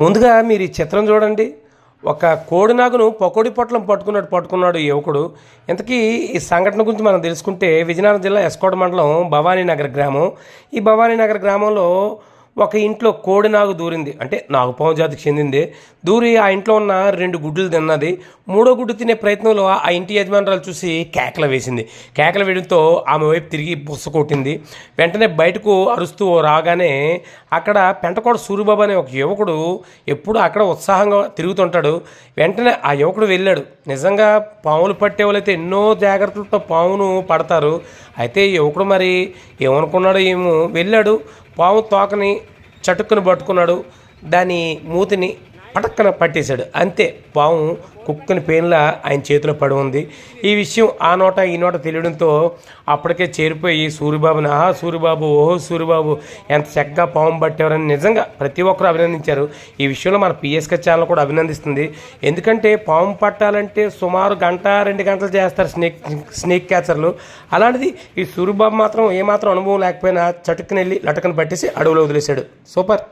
ముందుగా మీరు ఈ చిత్రం చూడండి. ఒక కోడినాగును పకోడి పొట్లం పట్టుకున్నట్టు పట్టుకున్నాడు యువకుడు. ఇంతకీ ఈ సంఘటన గురించి మనం తెలుసుకుంటే విజయనగరం జిల్లా ఎస్కోట మండలం భవానీనగర్ గ్రామం. ఈ భవానీనగర్ గ్రామంలో ఒక ఇంట్లో కోడి నాగు దూరింది. అంటే నాగుపాము జాతికి చెందింది. దూరి ఆ ఇంట్లో ఉన్న రెండు గుడ్లు తిన్నది. మూడో గుడ్డు తినే ప్రయత్నంలో ఆ ఇంటి యజమానురాలు చూసి కేకలు వేసింది. కేకలు వేయడంతో ఆమె వైపు తిరిగి బుస్స కొట్టింది. వెంటనే బయటకు అరుస్తూ రాగానే అక్కడ పెంటకోడ సూరిబాబు అనే ఒక యువకుడు ఎప్పుడు అక్కడ ఉత్సాహంగా తిరుగుతుంటాడు. వెంటనే ఆ యువకుడు వెళ్ళాడు. నిజంగా పాములు పట్టేవాళ్ళైతే ఎన్నో జాగ్రత్తలతో పామును పడతారు. అయితే యువకుడు మరి ఏమనుకున్నాడో ఏమో వెళ్ళాడు. పాము తోకని చటుక్కుని పట్టుకున్నాడు. దాని మూతిని పటక్కన పట్టేశాడు. అంతే పాము కుక్కని పేన్లా ఆయన చేతిలో పడి ఉంది ఈ విషయం ఆ నోట ఈ నోట తెలియడంతో అప్పటికే చేరిపోయి సూరిబాబుని ఆహా సూరిబాబు ఓహో సూరిబాబు ఎంత చక్కగా పాము పట్టేవారని నిజంగా ప్రతి ఒక్కరు అభినందించారు. ఈ విషయంలో మన పిఎస్కే ఛానల్ కూడా అభినందిస్తుంది. ఎందుకంటే పాము పట్టాలంటే సుమారు గంట రెండు గంటలు చేస్తారు స్నేక్ స్నేక్ క్యాచర్లు. అలాంటిది ఈ సూరిబాబు మాత్రం ఏమాత్రం అనుభవం లేకపోయినా చటుకుని వెళ్ళి లటకను పట్టేసి అడవులో వదిలేశాడు. సూపర్!